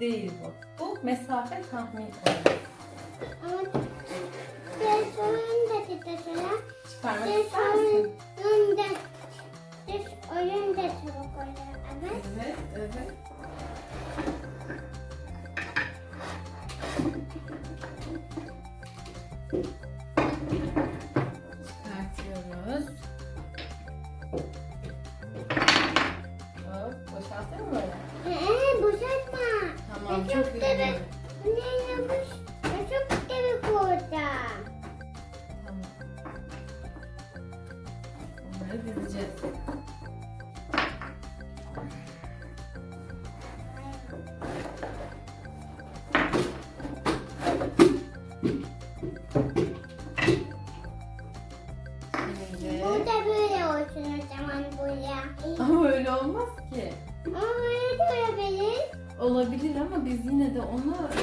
değil bu. Bu mesafe tahmin oyunu. Ama oyun da titresene. Çıkarmak ister misin? oyun da oyun da çabuk oynar. Evet. Evet, evet. Olabilir. Ama biz yine de onu e,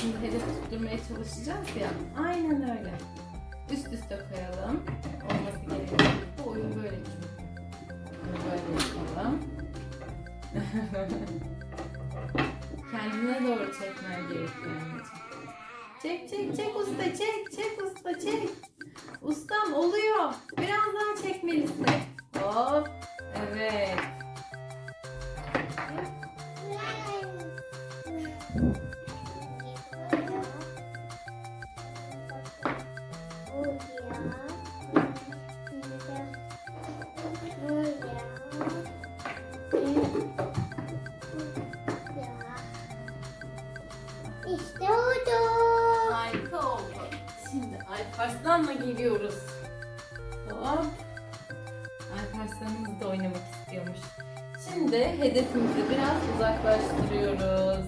şimdi hedef tutturmaya çalışacağız ya. Aynen öyle. Üst üste koyalım. Olması gerekiyor. Bu oyun böyle çünkü. Bunu Böyle yapalım. Kendine doğru çekmen gerekiyor. Çek çek çek usta çek çek usta çek. Ustam oluyor. Biraz daha çekmelisin. Hop. Alparslan'ımız da oynamak istiyormuş. Şimdi hedefimizi biraz uzaklaştırıyoruz.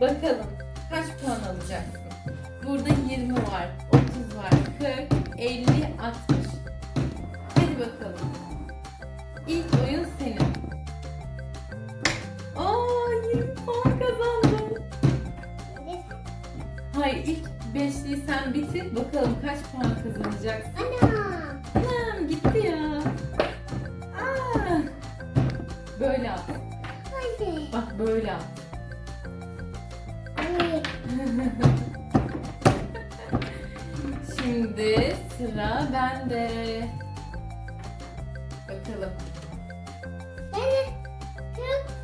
Bakalım kaç puan alacaksın? Burada 20 var, 30 var, 40, 50, 60. Hadi bakalım. İlk oyun senin. Aa 20 puan kazandın. Hayır ilk beşliği sen bitir. Bakalım kaç puan kazanacaksın. Ana. Anam gitti ya. Böyle at. Hadi. Bak böyle at. Şimdi sıra bende. Bakalım.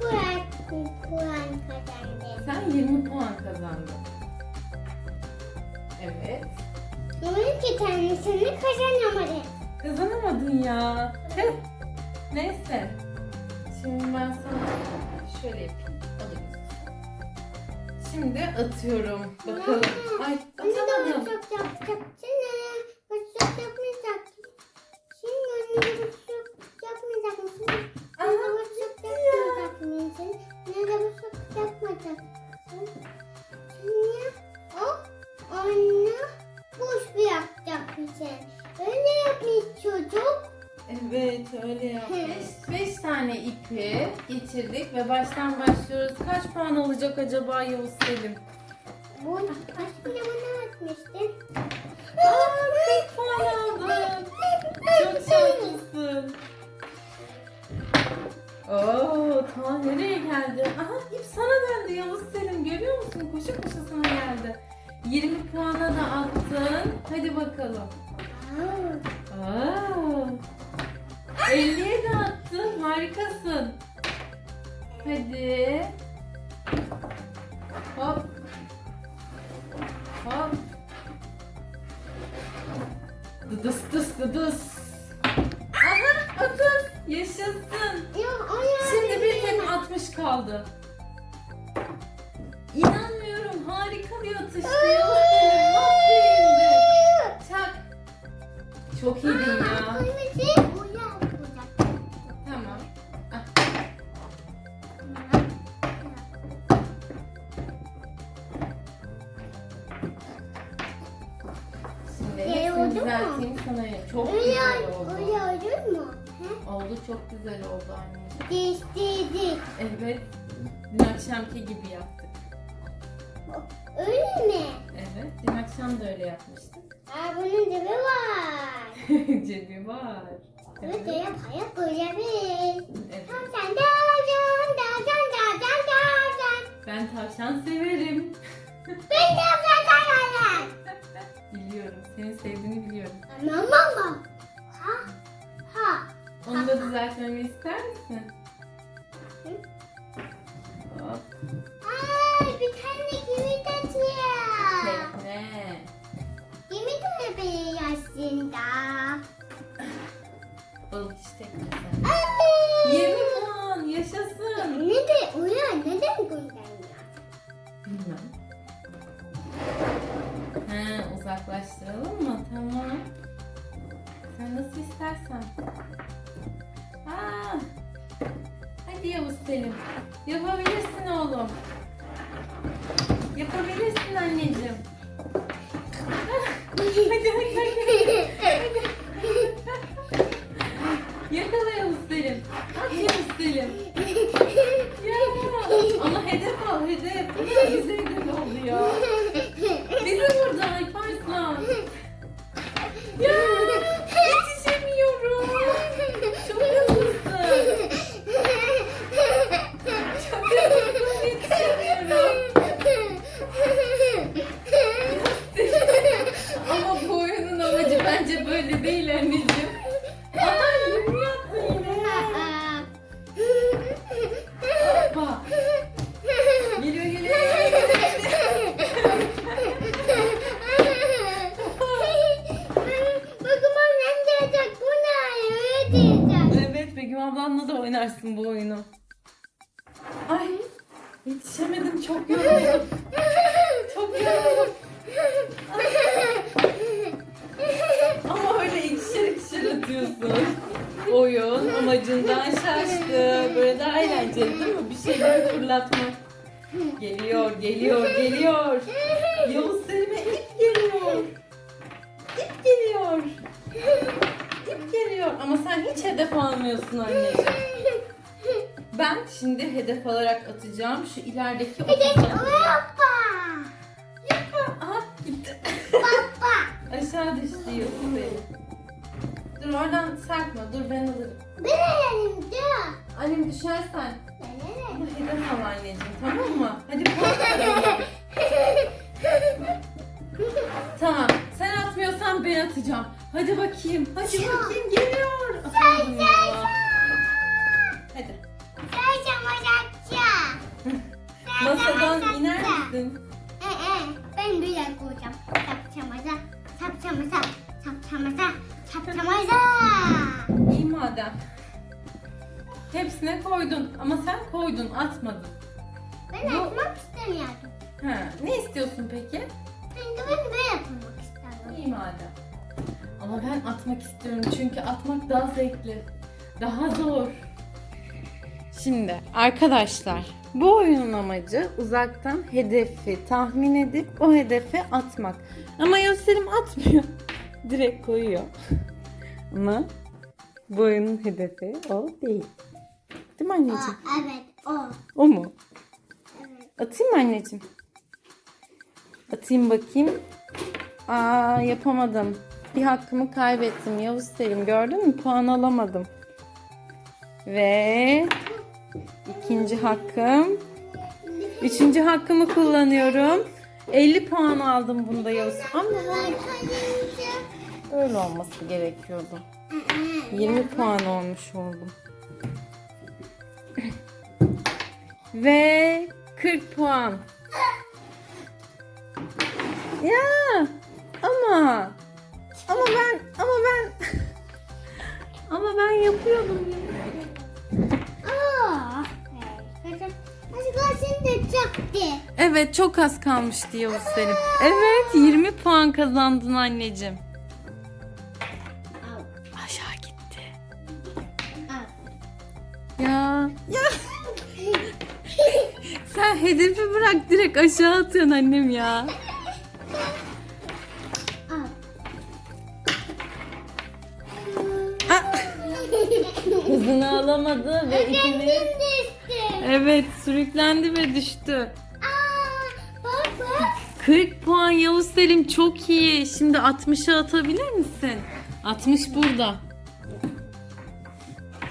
Ben çok puan, puan kazandım. Sen 20 puan kazandın. Evet. Ama iki tanesini kazanamadım. Kazanamadın ya. Neyse. Şimdi ben sana şöyle yapayım. Alayım. Şimdi atıyorum. Bakalım. Ay Onu da atamadım. çok yapacaksın. Çok yapmayacaksın. Şimdi onu da çok yapmayacak mısın? Aha, Ne de çok yapmayacak mısın? Ne de çok yapmayacaksın. Şimdi o onu boş bırakacakmışsın. Öyle yapmış çocuk. Evet öyle yapmış. 5 tane ipi geçirdik ve baştan başlıyoruz. Kaç puan olacak acaba Yavuz Selim? Bu aşkına bana atmıştın. Aa 40 puan aldın. Çok şanslısın. Oo, ta nereye geldi? Aha ip sana döndü Yavuz Selim. Görüyor musun? Koşu koşu sana geldi. 20 puana da attın. Hadi bakalım. Aa, Aa, 50'ye de attın. Harikasın. Hadi. Hop. Hop. Dıdıs dıs dıdıs. Aha 30. Yaşasın. Ya. Şimdi bir tek 60 kaldı. İnanmıyorum. Harika bir atıştı. Aferin de. Çak. Çok iyiydin ya. Çok güzel oldu anneciğim. Değiştirdik. Evet. Dün akşamki gibi yaptık. Öyle mi? Evet. Dün akşam da öyle yapmıştık. Aa bunun cebi var. Cebi var. Bunu Evet. da yapaya koyabiliriz. evet. Tam sen alacaksın, dalacaksın, dalacaksın, dalacaksın. Ben tavşan severim. Ben de yapacağım. Biliyorum. Seni sevdiğini biliyorum. Mama mama. Ha. Ha. Onu da düzeltmemi ister misin? Hop. Hadi Yavuz Selim. Yapabilirsin oğlum. Yapabilirsin anneciğim. Ah, hadi hadi hadi. Yakala Yavuz Selim. At Yavuz Selim. Ya, ama hedef al hedef. Bu bize hedef oldu ya. Ablanla da oynarsın bu oyunu. Ay yetişemedim çok yoruldum. Çok yoruldum. Ama öyle ikişer ikişer atıyorsun. Oyun amacından şaştı. Böyle daha eğlenceli değil mi? Bir şeyleri fırlatmak. Geliyor, geliyor, geliyor. Hedef almıyorsun anneciğim. Ben şimdi hedef alarak atacağım. Şu ilerideki otosu atacağım. Baba. Aha gitti. Baba. Aşağı düştü Yavuz Selim. Dur oradan sarkma. Dur ben alırım. Ben elimde. Annem düşersen. Ben Bu hedef al anneciğim tamam mı? Hadi Tamam. Sen atmıyorsan ben atacağım. Hadi bakayım. Hadi bakayım geliyor. Atamadım ya. Hadi. Masadan iner misin? Ben yer koyacağım. Sapçamaza, sapçamaza, sapçamaza, sapçamaza. İyi madem. Hepsine koydun ama sen koydun atmadın. Ben Bu- atmak istemiyordum. Ha, ne istiyorsun peki? Ben de ben böyle yapmak istedim. İyi madem. Ama ben atmak istiyorum çünkü atmak daha zevkli. Daha zor. Şimdi arkadaşlar bu oyunun amacı uzaktan hedefi tahmin edip o hedefe atmak. Ama Yusuf'um atmıyor. Direkt koyuyor. Ama bu oyunun hedefi o değil. Değil mi anneciğim? Aa, evet o. O mu? Evet. Atayım mı anneciğim? Atayım bakayım. Aa yapamadım. Bir hakkımı kaybettim Yavuz Selim. Gördün mü? Puan alamadım. Ve ikinci hakkım. Üçüncü hakkımı kullanıyorum. 50 puan aldım bunda Yavuz. Ama öyle olması gerekiyordu. 20 puan olmuş oldum. Ve 40 puan. Ya ama ama ben yapıyordum. Aa. Evet. Acaba sen de çaktı. Evet çok az kalmıştı Yavuz Selim. Evet 20 puan kazandın anneciğim. Aşağı gitti. Ya. Ya. Sen hedefi bırak direkt aşağı atıyorsun annem ya. Alamadı ve ikimiz istedim. evet sürüklendi ve düştü. Aa, bak bak. 40 puan Yavuz Selim çok iyi. Şimdi 60'a atabilir misin? 60 burada.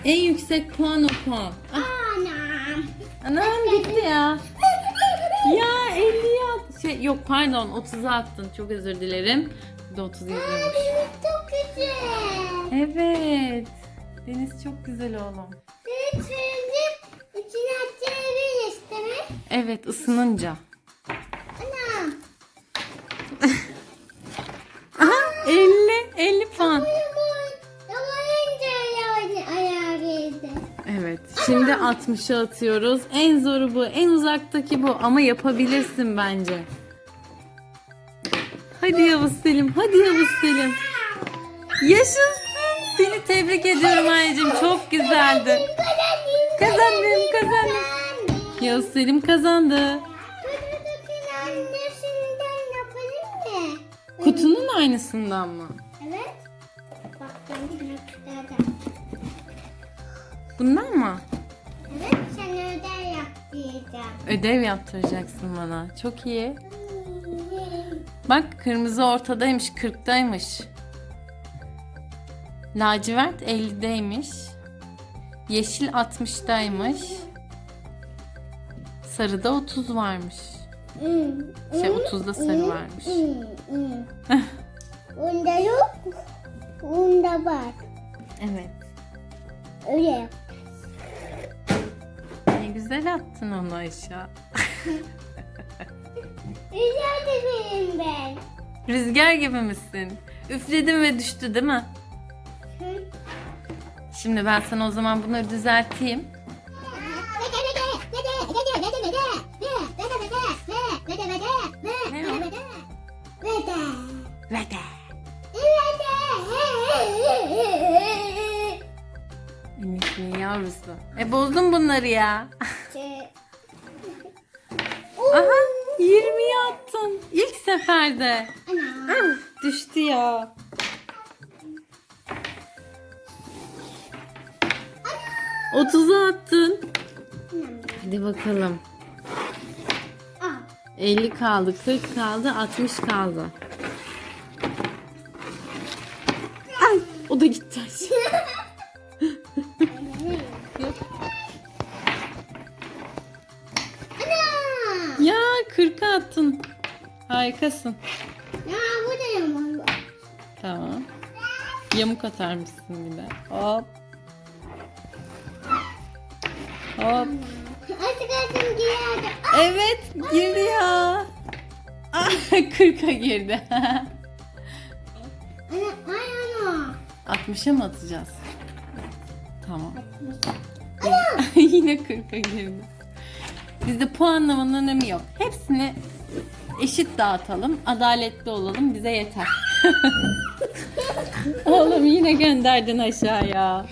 En yüksek puan o puan. Ah, Anam. Anam gitti ya. Ya 50'ye at. Şey, yok pardon 30'a attın. Çok özür dilerim. Bir de 30 yazıyormuş. Deniz çok güzel. Evet. Deniz çok güzel oğlum. Deniz suyunu içine atabiliriz değil mi? Evet ısınınca. Aha 50. 50 puan. Evet. Şimdi 60'a atıyoruz. En zoru bu. En uzaktaki bu. Ama yapabilirsin bence. Hadi Yavuz Selim. Hadi Yavuz Selim. Yaşasın. Seni tebrik ediyorum anneciğim. Çok güzeldi. Kazandım, kazandım. Yavuz Selim kazandı. Kutudakin annesinden yapalım mı? Kutunun aynısından mı? Evet. Bak ben sana kutuda. Bundan mı? Evet sen ödev yap diyeceğim. Ödev yaptıracaksın bana. Çok iyi. Bak kırmızı ortadaymış, 40'taymış. Lacivert 50'deymiş. Yeşil 60'daymış. Sarıda 30 varmış. Şey 30'da sarı varmış. Bunda yok. Bunda var. Evet. Öyle yap. Ne güzel attın onu aşağı. Güzel de benim ben. Rüzgar gibi misin? Üfledim ve düştü değil mi? Hı. Şimdi ben sana o zaman bunları düzelteyim. Ve de. Annesinin yavrusu. E bozdum bunları ya. Aha 20'yi attın. İlk seferde. Ah, düştü ya. Otuza attın. Hadi bakalım. 50 kaldı, 40 kaldı, 60 kaldı. Ay, o da gitti. Ya 40'a attın. Harikasın. Tamam. Yamuk atar mısın bir de? Hop. Hop. Evet girdi ya. Ah, 40'a girdi. 60'a mı atacağız? Tamam. Yine 40'a girdi. Bizde puanlamanın önemi yok. Hepsini eşit dağıtalım. Adaletli olalım. Bize yeter. Oğlum yine gönderdin aşağıya.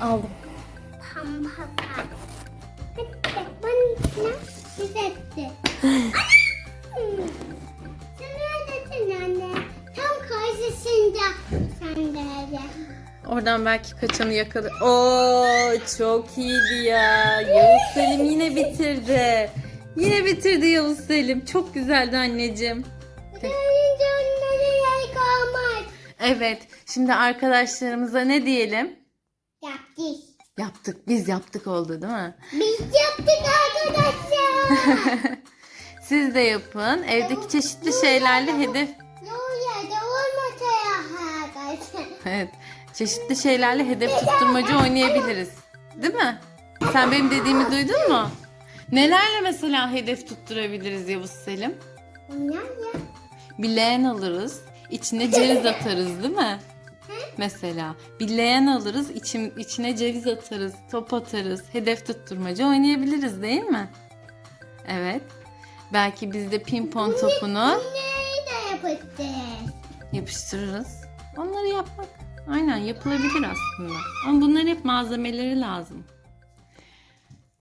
Aldım. Tam karşısında sen de. Oradan belki kaçanı yakalaır. Oo çok iyiydi ya. Yavuz Selim yine bitirdi. Yine bitirdi Yavuz Selim. Çok güzeldi anneciğim. Evet. Şimdi arkadaşlarımıza ne diyelim? Yaptık. Yaptık. Biz yaptık oldu değil mi? Biz yaptık arkadaşlar. Siz de yapın. Evdeki çeşitli şeylerle hedef. Evet. Çeşitli şeylerle hedef tutturmacı oynayabiliriz. Değil mi? Sen benim dediğimi duydun mu? Nelerle mesela hedef tutturabiliriz Yavuz Selim? Leğen alırız. içine ceviz atarız değil mi? Mesela bir leğen alırız, içim, içine ceviz atarız, top atarız, hedef tutturmaca oynayabiliriz değil mi? Evet. Belki biz de pimpon topunu de yapacağız. yapıştırırız. Onları yapmak aynen yapılabilir aslında. Ama bunların hep malzemeleri lazım.